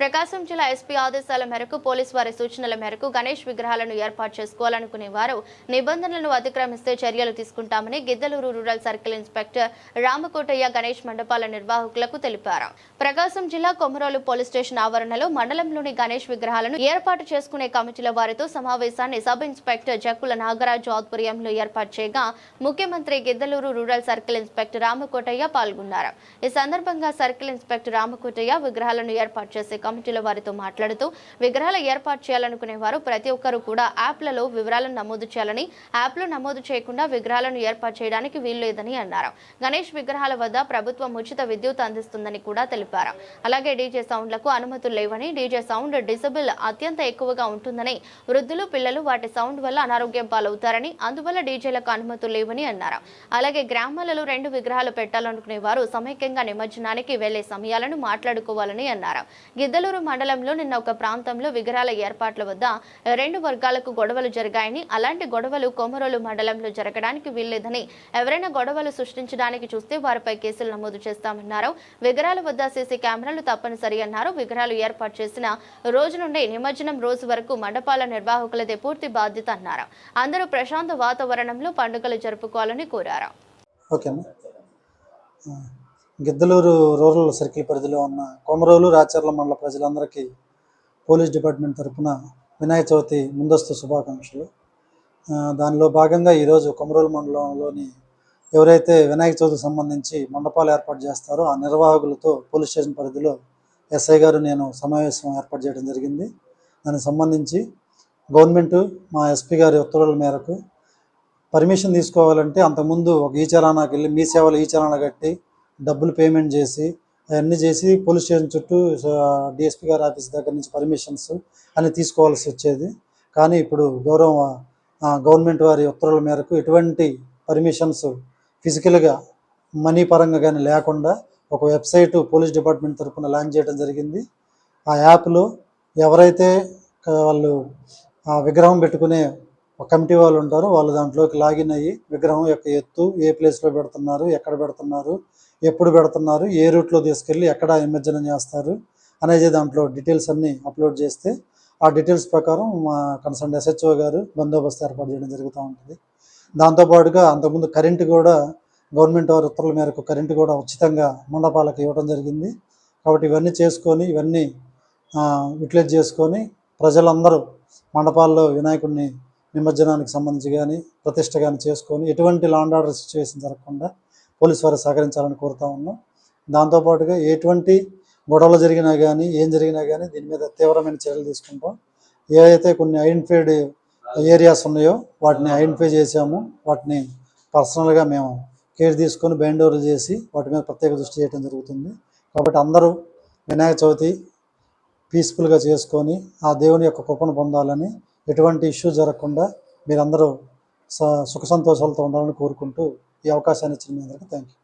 ప్రకాశం జిల్లా ఎస్పీ ఆదేశాల మేరకు పోలీసు వారి సూచనల మేరకు గణేష్ విగ్రహాలను ఏర్పాటు చేసుకోవాలనుకునే వారు నిబంధనలను అతిక్రమిస్తే చర్యలు తీసుకుంటామని Giddalur rural circle inspector Ramakotaiah Ganesh మండపాల నిర్వాహకులకు తెలిపారు. ప్రకాశం జిల్లా కొమరోలు పోలీస్ స్టేషన్ ఆవరణలో మండలంలోని గణేష్ విగ్రహాలను ఏర్పాటు చేసుకునే కమిటీల వారితో సమావేశాన్ని సబ్ ఇన్స్పెక్టర్ జక్కుల నాగరాజు ఆధ్వర్యంలో ఏర్పాటు చేయగా ముఖ్యమంత్రి Giddalur rural circle inspector Ramakotaiah పాల్గొన్నారు. ఈ సందర్భంగా సర్కిల్ ఇన్స్పెక్టర్ రామకోటయ్య విగ్రహాలను ఏర్పాటు చేసే కమిటీల వారితో మాట్లాడుతూ విగ్రహాల ఏర్పాటు చేయాలనుకునే వారు ప్రతి ఒక్కరూ కూడా యాప్లలో వివరాలను నమోదు చేయాలని యాప్లో నమోదు చేయకుండా విగ్రహాలను ఏర్పాటు చేయడానికి వీలు లేదని అన్నారు. గణేష్ విగ్రహాల వద్ద ప్రభుత్వం ఉచిత విద్యుత్ అందిస్తుందని కూడా తెలిపారు. అలాగే డీజే సౌండ్లకు అనుమతులు లేవని డీజే సౌండ్ డిసబుల్ అత్యంత ఎక్కువగా ఉంటుందని వృద్ధులు పిల్లలు వాటి సౌండ్ వల్ల అనారోగ్యం పాలవుతారని అందువల్ల డీజేలకు అనుమతులు లేవని అన్నారు. అలాగే గ్రామాలలో రెండు విగ్రహాలు పెట్టాలనుకునే వారు సమైక్యంగా నిమజ్జనానికి వెళ్ళే సమయాలను మాట్లాడుకోవాలని అన్నారు. మంగళూరు మండలంలో నిన్న ఒక ప్రాంతంలో విగ్రహాల ఏర్పాట్ల వద్ద రెండు వర్గాలకు గొడవలు జరిగాయని అలాంటి గొడవలు కొమరోలు మండలంలో జరగడానికి వీల్లేదని ఎవరైనా గొడవలు సృష్టించడానికి చూస్తే వారిపై కేసులు నమోదు చేస్తామన్నారు. విగ్రహాల వద్ద సీసీ కెమెరాలు తప్పనిసరి అన్నారు. విగ్రహాలు ఏర్పాటు చేసిన రోజు నుండి నిమజ్జనం రోజు వరకు మండపాల నిర్వాహకులదే పూర్తి బాధ్యత అన్నారు. అందరూ ప్రశాంత వాతావరణంలో పండుగలు జరుపుకోవాలని కోరారు. ఓకేనా గిద్దలూరు రూరల్ సర్కిల్ పరిధిలో ఉన్న కొమరోలు రాచర్ల మండల ప్రజలందరికీ పోలీస్ డిపార్ట్మెంట్ తరపున వినాయక చవితి ముందస్తు శుభాకాంక్షలు. దానిలో భాగంగా ఈరోజు కొమరోలు మండలంలోని ఎవరైతే వినాయక చవితికి సంబంధించి మండపాలు ఏర్పాటు చేస్తారో ఆ నిర్వాహకులతో పోలీస్ స్టేషన్ పరిధిలో ఎస్ఐ గారు నేను సమావేశం ఏర్పాటు చేయడం జరిగింది. దానికి సంబంధించి గవర్నమెంట్ మా ఎస్పీ గారి ఉత్తర్వుల మేరకు పర్మిషన్ తీసుకోవాలంటే అంతకుముందు ఒక ఈ చలానాకి వెళ్ళి మీ సేవలు ఈ చలానా కట్టి డబ్బులు పేమెంట్ చేసి అవన్నీ చేసి పోలీస్ స్టేషన్ చుట్టూ డిఎస్పీ గారి ఆఫీస్ దగ్గర నుంచి పర్మిషన్స్ అన్ని తీసుకోవాల్సి వచ్చేది. కానీ ఇప్పుడు గౌరవ గవర్నమెంట్ వారి ఉత్తర్వుల మేరకు ఎటువంటి పర్మిషన్స్ ఫిజికల్గా మనీ పరంగా కానీ లేకుండా ఒక వెబ్సైట్ పోలీస్ డిపార్ట్మెంట్ తరఫున లాంచ్ చేయడం జరిగింది. ఆ యాప్లో ఎవరైతే వాళ్ళు ఆ విగ్రహం పెట్టుకునే కమిటీ వాళ్ళు ఉంటారు వాళ్ళు దాంట్లోకి లాగిన్ అయ్యి విగ్రహం యొక్క ఎత్తు ఏ ప్లేస్లో పెడుతున్నారు ఎక్కడ పెడుతున్నారు ఎప్పుడు పెడుతున్నారు ఏ రూట్లో తీసుకెళ్ళి ఎక్కడ నిమజ్జనం చేస్తారు అనేది దాంట్లో డీటెయిల్స్ అన్నీ అప్లోడ్ చేస్తే ఆ డీటెయిల్స్ ప్రకారం మా కన్సర్న్ ఎస్హెచ్ఓ గారు బందోబస్తు ఏర్పాటు చేయడం జరుగుతూ ఉంటుంది. దాంతోపాటుగా అంతకుముందు కరెంటు కూడా గవర్నమెంట్ వారి ఉత్తర్వుల మేరకు కరెంటు కూడా ఉచితంగా మండపాలకు ఇవ్వడం జరిగింది. కాబట్టి ఇవన్నీ చేసుకొని ఇవన్నీ యూటిలైజ్ చేసుకొని ప్రజలందరూ మండపాల్లో వినాయకుడిని నిమజ్జనానికి సంబంధించి కానీ ప్రతిష్ట కానీ చేసుకొని ఎటువంటి లాండ్ ఆర్డర్ సిచ్యువేషన్ జరగకుండా పోలీసు వారు సహకరించాలని కోరుతా ఉన్నాం. దాంతోపాటుగా ఎటువంటి గొడవలు జరిగినా కానీ ఏం జరిగినా కానీ దీని మీద తీవ్రమైన చర్యలు తీసుకుంటాం. ఏవైతే కొన్ని ఐడెంటిఫైడ్ ఏరియాస్ ఉన్నాయో వాటిని ఐడెంటిఫై చేసాము వాటిని పర్సనల్గా మేము కేర్ తీసుకొని బెండోర్లు చేసి వాటి మీద ప్రత్యేక దృష్టి చేయడం జరుగుతుంది. కాబట్టి అందరూ వినాయక చవితి పీస్ఫుల్గా చేసుకొని ఆ దేవుని యొక్క కృపను పొందాలని ఎటువంటి ఇష్యూ జరగకుండా మీరందరూ స సుఖ సంతోషాలతో ఉండాలని కోరుకుంటూ ఈ అవకాశాన్ని ఇచ్చిన మీ అందరికీ థ్యాంక్ యూ